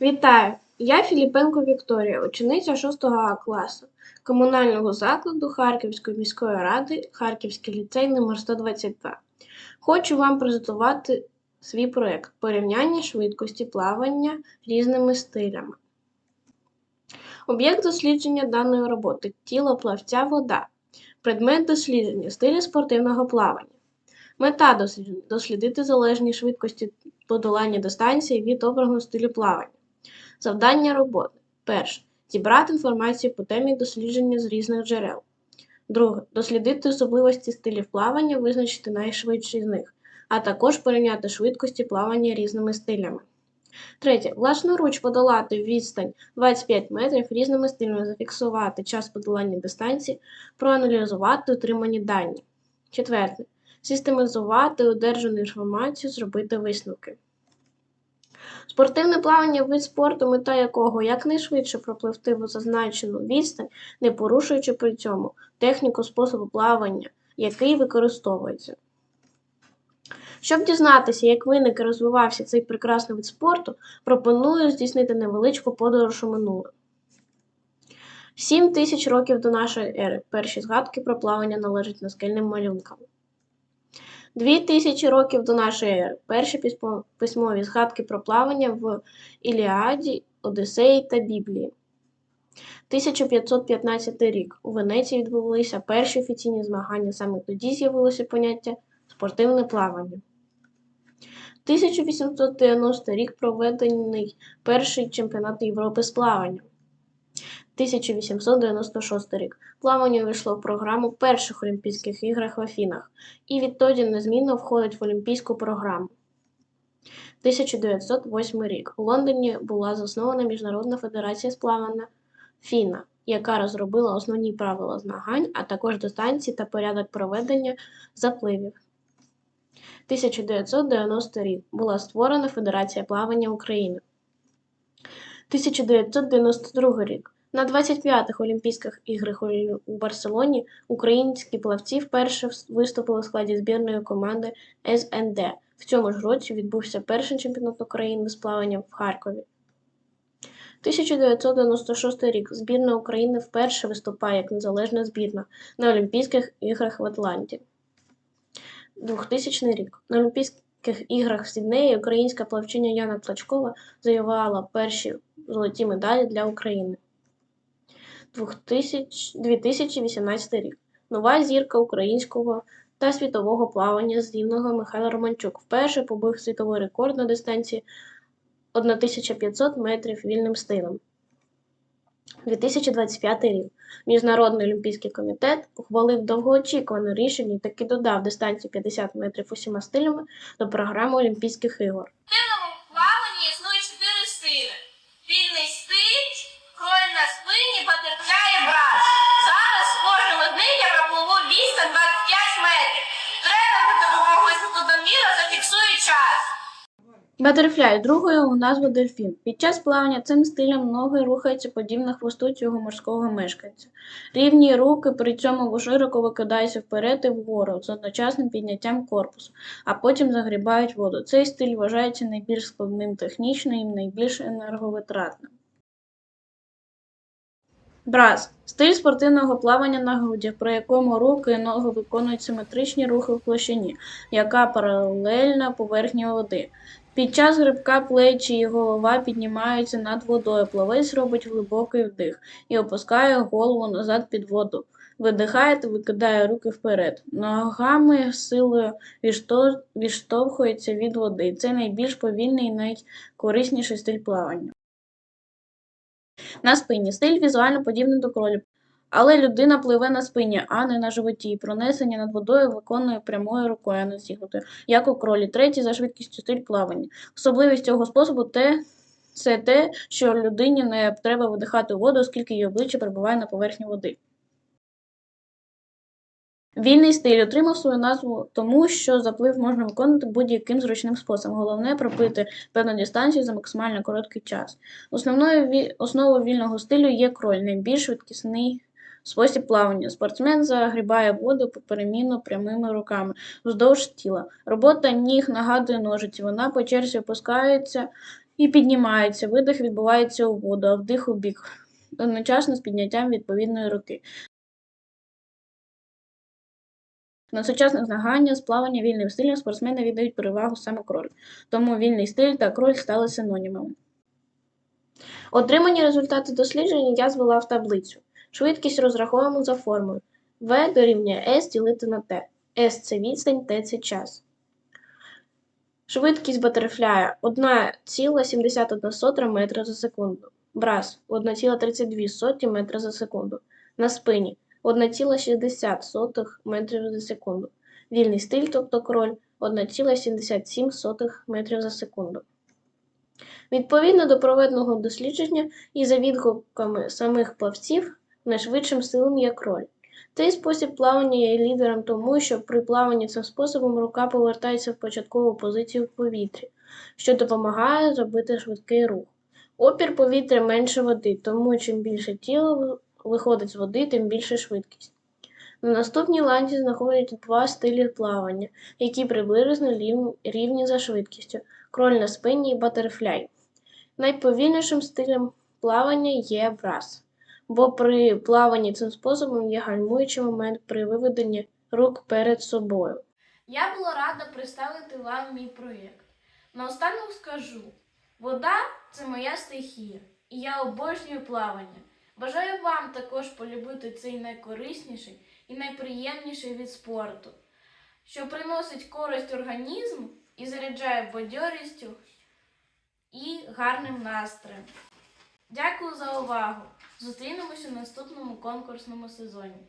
Вітаю! Я Філіпенко Вікторія, учениця 6 А класу комунального закладу Харківської міської ради Харківський ліцей номер 122. Хочу вам презентувати свій проєкт порівняння швидкості плавання різними стилями. Об'єкт дослідження даної роботи тіло плавця вода. Предмет дослідження стилі спортивного плавання. Мета дослідження дослідити залежні швидкості подолання дистанції від обраного стилю плавання. Завдання роботи. Перше. Зібрати інформацію по темі дослідження з різних джерел. Друге. Дослідити особливості стилів плавання, визначити найшвидші з них, а також порівняти швидкості плавання різними стилями. Третє. Власноруч подолати відстань 25 метрів різними стилями, зафіксувати час подолання дистанції, проаналізувати отримані дані. Четверте. Систематизувати одержану інформацію, зробити висновки. Спортивне плавання вид спорту, мета якого якнайшвидше пропливти в зазначену відстань, не порушуючи при цьому техніку способу плавання, який використовується. Щоб дізнатися, як виник і розвивався цей прекрасний вид спорту, пропоную здійснити невеличку подорож у минуле. Сім тисяч років до нашої ери перші згадки про плавання належать наскельним малюнкам. Дві тисячі років до нашої ери перші письмо- письмові згадки про плавання в Іліаді, Одіссеї та Біблії. 1515 рік. У Венеції відбулися перші офіційні змагання. Саме тоді з'явилося поняття спортивне плавання. 1890 рік проведений перший чемпіонат Європи з плавання. 1896 рік. Плавання увійшло в програму перших Олімпійських іграх в Афінах і відтоді незмінно входить в Олімпійську програму. 1908 рік. У Лондоні була заснована Міжнародна федерація з плавання ФІНА, яка розробила основні правила змагань, а також дистанції та порядок проведення запливів. 1990 рік. Була створена Федерація плавання України. 1992 рік. На 25-х Олімпійських іграх у- Барселоні українські плавці вперше виступили в складі збірної команди СНД. В цьому ж році відбувся перший чемпіонат України з плавання в Харкові. 1996 рік. Збірна України вперше виступає як незалежна збірна на Олімпійських іграх в Атланті. 2000 рік. На Олімпійських іграх в Сіднеї українська плавчиня Яна Тлачкова завоювала перші золоті медалі для України. 2000 2018 рік. Нова зірка українського та світового плавання з рівного Михайло Романчук вперше побив світовий рекорд на дистанції 1500 метрів вільним стилем. 2025 рік. Міжнародний олімпійський комітет ухвалив довгоочікуване рішення і таки додав дистанцію 50 метрів усіма стилями до програми Олімпійських ігор. Батерфляй другою у назву дельфін. Під час плавання цим стилем ноги рухаються подібно хвосту цього морського мешканця. Рівні руки при цьому широко викидаються вперед і вгору з одночасним підняттям корпусу, а потім загрібають воду. Цей стиль вважається найбільш складним технічно і найбільш енерговитратним. Брас стиль спортивного плавання на грудях, при якому руки і ноги виконують симетричні рухи в площині, яка паралельна поверхні води. Під час грибка плечі і голова піднімаються над водою. Плавець робить глибокий вдих і опускає голову назад під воду. Видихає та викидає руки вперед. Ногами силою відштовхується від води. Це найбільш повільний і найкорисніший стиль плавання. На спині стиль візуально подібний до кролі, але людина пливе на спині, а не на животі. Пронесення над водою виконує прямою рукою, а не зігнутою, як у кролі. Третій за швидкістю стиль плавання. Особливість цього способу те, це те, що людині не треба видихати воду, оскільки її обличчя перебуває на поверхні води. Вільний стиль отримав свою назву тому, що заплив можна виконувати будь-яким зручним способом. Головне проплити певну дистанцію за максимально короткий час. Основною основою вільного стилю є кроль, найбільш швидкісний спосіб плавання. Спортсмен загрібає воду поперемінно прямими руками вздовж тіла. Робота ніг нагадує ножиці. Вона по черзі опускається і піднімається. Видих відбувається у воду, а вдих у бік, одночасно з підняттям відповідної руки. На сучасних змаганнях з плавання вільним стилем спортсмени віддають перевагу саме кроль, тому вільний стиль та кроль стали синонімами. Отримані результати досліджень я звела в таблицю. Швидкість розраховуємо за формулою. В дорівнює S ділити на T. S – це відстань, T – це час. Швидкість батерфляя 1,71 метра за секунду. Брас 1,32 метра за секунду. На спині 1,60 метрів за секунду. Вільний стиль, тобто кроль 1,77 метрів за секунду. Відповідно до проведеного дослідження і за відгуками самих плавців, найшвидшим стилем є кроль. Цей спосіб плавання є лідером тому, що при плаванні цим способом рука повертається в початкову позицію в повітрі, що допомагає зробити швидкий рух. Опір повітря менше води, тому чим більше тіло виходить з води, тим більше швидкість. На наступній ланці знаходяться два стилі плавання, які приблизно рівні за швидкістю кроль на спині і батерфляй. Найповільнішим стилем плавання є брас, бо при плаванні цим способом є гальмуючий момент при виведенні рук перед собою. Я була рада представити вам мій проєкт. Наостанок скажу: вода це моя стихія, і я обожнюю плавання. Бажаю вам також полюбити цей найкорисніший і найприємніший від спорту, що приносить користь організму і заряджає бадьорістю і гарним настроєм. Дякую за увагу! Зустрінемося в наступному конкурсному сезоні.